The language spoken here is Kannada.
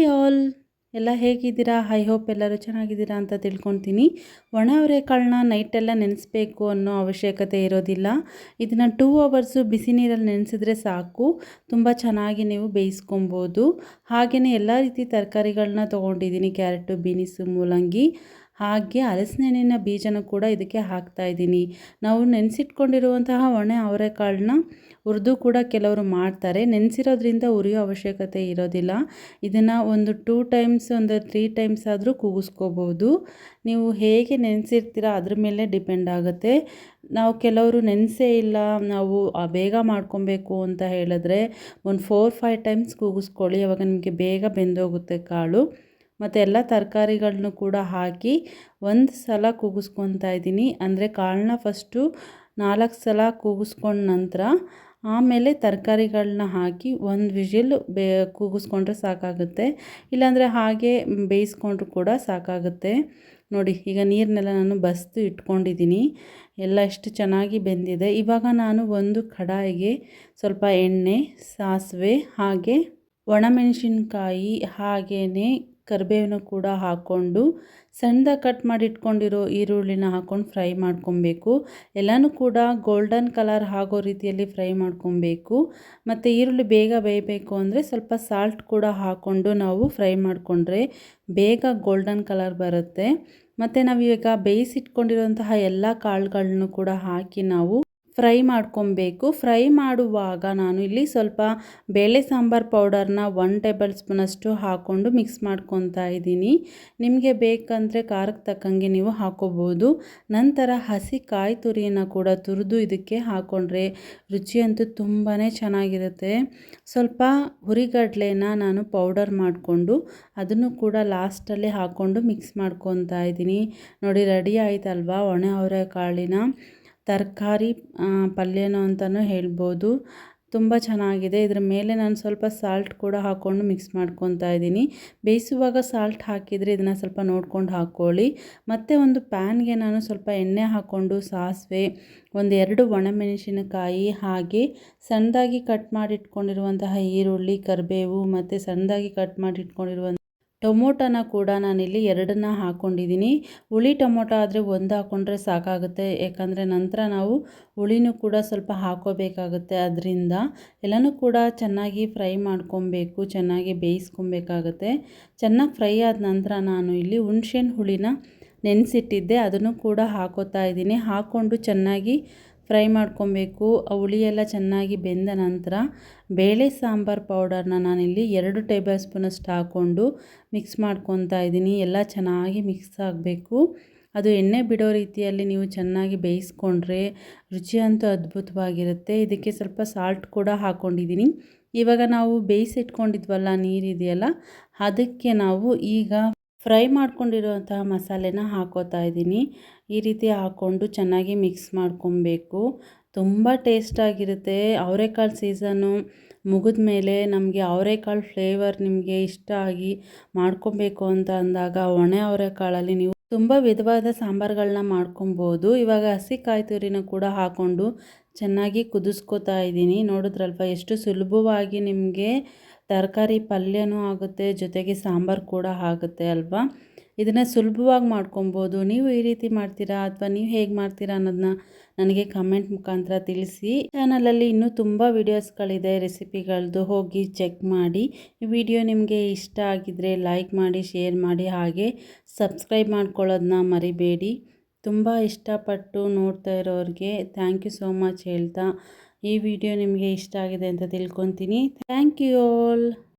Hi all. ಎಲ್ಲ ಹೇಗಿದ್ದೀರಾ? ಹೈ ಹೋಪ್ ಎಲ್ಲರೂ ಚೆನ್ನಾಗಿದ್ದೀರಾ ಅಂತ ತಿಳ್ಕೊತೀನಿ ಒಣ ಅವರೆಕಾಳನ್ನ ನೈಟೆಲ್ಲ ನೆನೆಸ್ಬೇಕು ಅನ್ನೋ ಅವಶ್ಯಕತೆ ಇರೋದಿಲ್ಲ. ಇದನ್ನು ಟೂ ಅವರ್ಸು ಬಿಸಿ ನೀರಲ್ಲಿ ನೆನೆಸಿದ್ರೆ ಸಾಕು. ತುಂಬ ಚೆನ್ನಾಗಿ ನೀವು ಬೇಯಿಸ್ಕೊಬೋದು. ಹಾಗೆಯೇ ಎಲ್ಲ ರೀತಿ ತರಕಾರಿಗಳನ್ನ ತೊಗೊಂಡಿದ್ದೀನಿ. ಕ್ಯಾರೆಟು, ಬೀನಿಸು, ಮೂಲಂಗಿ. ಹಾಗೆ ಹಲಸಿನಹಣ್ಣಿನ ಬೀಜನ ಕೂಡ ಇದಕ್ಕೆ ಹಾಕ್ತಾ ಇದ್ದೀನಿ. ನಾವು ನೆನೆಸಿಟ್ಕೊಂಡಿರುವಂತಹ ಒಣ ಅವರೆಕಾಳನ್ನ ಹುರಿದು ಕೂಡ ಕೆಲವರು ಮಾಡ್ತಾರೆ. ನೆನೆಸಿರೋದ್ರಿಂದ ಉರಿಯೋ ಅವಶ್ಯಕತೆ ಇರೋದಿಲ್ಲ. ಇದನ್ನು ಒಂದು ಟೂ ಟೈಮ್ಸ್ ಒಂದು ತ್ರೀ ಟೈಮ್ಸ್ ಆದರೂ ಕೂಗಿಸ್ಕೋಬೋದು. ನೀವು ಹೇಗೆ ನೆನೆಸಿರ್ತೀರ ಅದ್ರ ಮೇಲೆ ಡಿಪೆಂಡ್ ಆಗುತ್ತೆ. ನಾವು ಕೆಲವರು ನೆನೆಸೇ ಇಲ್ಲ, ನಾವು ಬೇಗ ಮಾಡ್ಕೊಬೇಕು ಅಂತ ಹೇಳಿದ್ರೆ ಒಂದು ಫೋರ್ ಫೈವ್ ಟೈಮ್ಸ್ ಕೂಗಿಸ್ಕೊಳ್ಳಿ. ಅವಾಗ ನಿಮಗೆ ಬೇಗ ಬೆಂದೋಗುತ್ತೆ ಕಾಳು. ಮತ್ತು ಎಲ್ಲ ತರಕಾರಿಗಳನ್ನೂ ಕೂಡ ಹಾಕಿ ಒಂದು ಸಲ ಕೂಗಿಸ್ಕೊತಾ ಇದ್ದೀನಿ. ಅಂದರೆ ಕಾಳನ್ನ ಫಸ್ಟು ನಾಲ್ಕು ಸಲ ಕೂಗಿಸ್ಕೊಂಡ ನಂತರ ಆಮೇಲೆ ತರಕಾರಿಗಳನ್ನ ಹಾಕಿ ಒಂದು ವಿಷಿಲ್ ಬೇ ಕೂಗಿಸ್ಕೊಂಡ್ರೆ ಸಾಕಾಗುತ್ತೆ. ಇಲ್ಲಾಂದರೆ ಹಾಗೆ ಬೇಯಿಸ್ಕೊಂಡ್ರು ಕೂಡ ಸಾಕಾಗುತ್ತೆ. ನೋಡಿ, ಈಗ ನೀರನ್ನೆಲ್ಲ ನಾನು ಬಸ್ದು ಇಟ್ಕೊಂಡಿದ್ದೀನಿ. ಎಲ್ಲ ಎಷ್ಟು ಚೆನ್ನಾಗಿ ಬೆಂದಿದೆ. ಇವಾಗ ನಾನು ಒಂದು ಕಡಾಯಿಗೆ ಸ್ವಲ್ಪ ಎಣ್ಣೆ, ಸಾಸಿವೆ ಹಾಗೆ ಒಣಮೆಣಸಿನ್ಕಾಯಿ ಹಾಗೆಯೇ ಕರಿಬೇವನ್ನ ಕೂಡ ಹಾಕ್ಕೊಂಡು ಸಣ್ಣದಾಗಿ ಕಟ್ ಮಾಡಿ ಇಟ್ಕೊಂಡಿರೋ ಈರುಳ್ಳಿನ ಹಾಕ್ಕೊಂಡು ಫ್ರೈ ಮಾಡ್ಕೊಬೇಕು. ಎಲ್ಲನೂ ಕೂಡ ಗೋಲ್ಡನ್ ಕಲರ್ ಆಗೋ ರೀತಿಯಲ್ಲಿ ಫ್ರೈ ಮಾಡ್ಕೊಬೇಕು. ಮತ್ತು ಈರುಳ್ಳಿ ಬೇಗ ಬೇಯಬೇಕು ಅಂದರೆ ಸ್ವಲ್ಪ ಸಾಲ್ಟ್ ಕೂಡ ಹಾಕ್ಕೊಂಡು ನಾವು ಫ್ರೈ ಮಾಡಿಕೊಂಡ್ರೆ ಬೇಗ ಗೋಲ್ಡನ್ ಕಲರ್ ಬರುತ್ತೆ. ಮತ್ತು ನಾವು ಇವಾಗ ಬೇಯಿಸಿಟ್ಕೊಂಡಿರುವಂತಹ ಎಲ್ಲ ಕಾಳುಗಳನ್ನು ಕೂಡ ಹಾಕಿ ನಾವು ಫ್ರೈ ಮಾಡ್ಕೊಬೇಕು. ಫ್ರೈ ಮಾಡುವಾಗ ನಾನು ಇಲ್ಲಿ ಸ್ವಲ್ಪ ಬೇಳೆ ಸಾಂಬಾರು ಪೌಡರ್ನ ಒನ್ ಟೇಬಲ್ ಸ್ಪೂನಷ್ಟು ಹಾಕ್ಕೊಂಡು ಮಿಕ್ಸ್ ಮಾಡ್ಕೊತಾ ಇದ್ದೀನಿ. ನಿಮಗೆ ಬೇಕಂದರೆ ಖಾರಕ್ಕೆ ತಕ್ಕಂಗೆ ನೀವು ಹಾಕೋಬೋದು. ನಂತರ ಹಸಿ ಕಾಯಿ ತುರಿಯನ್ನು ಕೂಡ ತುರಿದು ಇದಕ್ಕೆ ಹಾಕ್ಕೊಂಡ್ರೆ ರುಚಿಯಂತೂ ತುಂಬಾ ಚೆನ್ನಾಗಿರುತ್ತೆ. ಸ್ವಲ್ಪ ಹುರಿಗಡ್ಲೆನ ನಾನು ಪೌಡರ್ ಮಾಡಿಕೊಂಡು ಅದನ್ನು ಕೂಡ ಲಾಸ್ಟಲ್ಲಿ ಹಾಕ್ಕೊಂಡು ಮಿಕ್ಸ್ ಮಾಡ್ಕೊತಾ ಇದ್ದೀನಿ. ನೋಡಿ ರೆಡಿ ಆಯ್ತಲ್ವಾ? ಒಣ ಅವರೆಕಾಳಿನ. ತರಕಾರಿ ಪಲ್ಯನೋ ಅಂತಲೂ ಹೇಳ್ಬೋದು. ತುಂಬ ಚೆನ್ನಾಗಿದೆ. ಇದರ ಮೇಲೆ ನಾನು ಸ್ವಲ್ಪ ಸಾಲ್ಟ್ ಕೂಡ ಹಾಕ್ಕೊಂಡು ಮಿಕ್ಸ್ ಮಾಡ್ಕೊತಾ ಇದ್ದೀನಿ. ಬೇಯಿಸುವಾಗ ಸಾಲ್ಟ್ ಹಾಕಿದರೆ ಇದನ್ನು ಸ್ವಲ್ಪ ನೋಡ್ಕೊಂಡು ಹಾಕ್ಕೊಳ್ಳಿ. ಮತ್ತು ಒಂದು ಪ್ಯಾನ್ಗೆ ನಾನು ಸ್ವಲ್ಪ ಎಣ್ಣೆ ಹಾಕ್ಕೊಂಡು ಸಾಸಿವೆ, ಒಂದು ಎರಡು ಒಣಮೆಣಸಿನಕಾಯಿ ಹಾಗೆ ಸಣ್ಣದಾಗಿ ಕಟ್ ಮಾಡಿಟ್ಕೊಂಡಿರುವಂತಹ ಈರುಳ್ಳಿ, ಕರಿಬೇವು ಮತ್ತು ಸಣ್ಣದಾಗಿ ಕಟ್ ಮಾಡಿಟ್ಕೊಂಡಿರುವಂಥ ಟೊಮೊಟೊನ ಕೂಡ ನಾನಿಲ್ಲಿ ಎರಡನ್ನ ಹಾಕ್ಕೊಂಡಿದ್ದೀನಿ ಹುಳಿ ಟೊಮೊಟೊ ಆದರೆ ಒಂದು ಹಾಕ್ಕೊಂಡ್ರೆ ಸಾಕಾಗುತ್ತೆ. ಯಾಕಂದರೆ ನಂತರ ನಾವು ಹುಳಿನೂ ಕೂಡ ಸ್ವಲ್ಪ ಹಾಕೋಬೇಕಾಗುತ್ತೆ. ಅದರಿಂದ ಎಲ್ಲನೂ ಕೂಡ ಚೆನ್ನಾಗಿ ಫ್ರೈ ಮಾಡ್ಕೊಬೇಕು, ಚೆನ್ನಾಗಿ ಬೇಯಿಸ್ಕೊಬೇಕಾಗುತ್ತೆ. ಚೆನ್ನಾಗಿ ಫ್ರೈ ಆದ ನಂತರ ನಾನು ಇಲ್ಲಿ ಹುಣ್ಸೆಹಣ್ಣು ಹುಳಿನ ನೆನೆಸಿಟ್ಟಿದ್ದೆ. ಅದನ್ನು ಕೂಡ ಹಾಕೋತಾ ಇದ್ದೀನಿ. ಹಾಕ್ಕೊಂಡು ಚೆನ್ನಾಗಿ ಫ್ರೈ ಮಾಡ್ಕೊಬೇಕು. ಆ ಎಲ್ಲ ಚೆನ್ನಾಗಿ ಬೆಂದ ನಂತರ ಬೇಳೆ ಸಾಂಬಾರು ಪೌಡರ್ನ ನಾನಿಲ್ಲಿ ಎರಡು ಟೇಬಲ್ ಸ್ಪೂನಷ್ಟು ಹಾಕ್ಕೊಂಡು ಮಿಕ್ಸ್ ಮಾಡ್ಕೊತಾ ಇದ್ದೀನಿ. ಎಲ್ಲ ಚೆನ್ನಾಗಿ ಮಿಕ್ಸ್ ಆಗಬೇಕು. ಅದು ಎಣ್ಣೆ ಬಿಡೋ ರೀತಿಯಲ್ಲಿ ನೀವು ಚೆನ್ನಾಗಿ ಬೇಯಿಸ್ಕೊಂಡ್ರೆ ರುಚಿ ಅಂತೂ ಅದ್ಭುತವಾಗಿರುತ್ತೆ. ಇದಕ್ಕೆ ಸ್ವಲ್ಪ ಸಾಲ್ಟ್ ಕೂಡ ಹಾಕ್ಕೊಂಡಿದ್ದೀನಿ. ಇವಾಗ ನಾವು ಬೇಯಿಸಿಟ್ಕೊಂಡಿದ್ವಲ್ಲ, ನೀರಿದೆಯಲ್ಲ, ಅದಕ್ಕೆ ನಾವು ಈಗ ಫ್ರೈ ಮಾಡ್ಕೊಂಡಿರುವಂತಹ ಮಸಾಲೆನ ಹಾಕೋತಾ ಇದ್ದೀನಿ. ಈ ರೀತಿ ಹಾಕ್ಕೊಂಡು ಚೆನ್ನಾಗಿ ಮಿಕ್ಸ್ ಮಾಡ್ಕೊಬೇಕು. ತುಂಬ ಟೇಸ್ಟಾಗಿರುತ್ತೆ ಅವರೆಕಾಳು ಸೀಸನ್ನು ಮುಗಿದ ಮೇಲೆ ನಮಗೆ ಅವರೆಕಾಳು ಫ್ಲೇವರ್ ನಿಮಗೆ ಇಷ್ಟ ಆಗಿ ಮಾಡ್ಕೊಬೇಕು ಅಂತ ಅಂದಾಗ ಒಣ ಅವರೆಕಾಳಲ್ಲಿ ನೀವು ತುಂಬ ವಿಧವಾದ ಸಾಂಬಾರುಗಳನ್ನ ಮಾಡ್ಕೊಬೋದು. ಇವಾಗ ಹಸಿ ಕಾಯಿ ತುರಿನ ಕೂಡ ಹಾಕ್ಕೊಂಡು ಚೆನ್ನಾಗಿ ಕುದಿಸ್ಕೋತಾ ಇದ್ದೀನಿ. ನೋಡಿದ್ರಲ್ವ, ಎಷ್ಟು ಸುಲಭವಾಗಿ ನಿಮಗೆ ತರಕಾರಿ ಪಲ್ಯನೂ ಆಗುತ್ತೆ, ಜೊತೆಗೆ ಸಾಂಬಾರು ಕೂಡ ಆಗುತ್ತೆ ಅಲ್ವಾ? ಇದನ್ನು ಸುಲಭವಾಗಿ ಮಾಡ್ಕೊಬೋದು. ನೀವು ಈ ರೀತಿ ಮಾಡ್ತೀರಾ ಅಥವಾ ನೀವು ಹೇಗೆ ಮಾಡ್ತೀರಾ ಅನ್ನೋದನ್ನ ನನಗೆ ಕಮೆಂಟ್ ಮುಖಾಂತರ ತಿಳಿಸಿ. ಚಾನಲಲ್ಲಿ ಇನ್ನೂ ತುಂಬ ವೀಡಿಯೋಸ್ಗಳಿದೆ ರೆಸಿಪಿಗಳದ್ದು ಹೋಗಿ ಚೆಕ್ ಮಾಡಿ. ಈ ವಿಡಿಯೋ ನಿಮಗೆ ಇಷ್ಟ ಆಗಿದ್ದರೆ ಲೈಕ್ ಮಾಡಿ ಶೇರ್ ಮಾಡಿ, ಹಾಗೆ ಸಬ್ಸ್ಕ್ರೈಬ್ ಮಾಡ್ಕೊಳ್ಳೋದನ್ನ ಮರಿಬೇಡಿ. ತುಂಬ ಇಷ್ಟಪಟ್ಟು ನೋಡ್ತಾ ಇರೋರಿಗೆ ಥ್ಯಾಂಕ್ ಯು ಸೋ ಮಚ್ ಹೇಳ್ತಾ ಈ ವಿಡಿಯೋ ನಿಮಗೆ ಇಷ್ಟ ಆಗಿದೆ ಅಂತ ತಿಳ್ಕೊತೀನಿ. Thank you all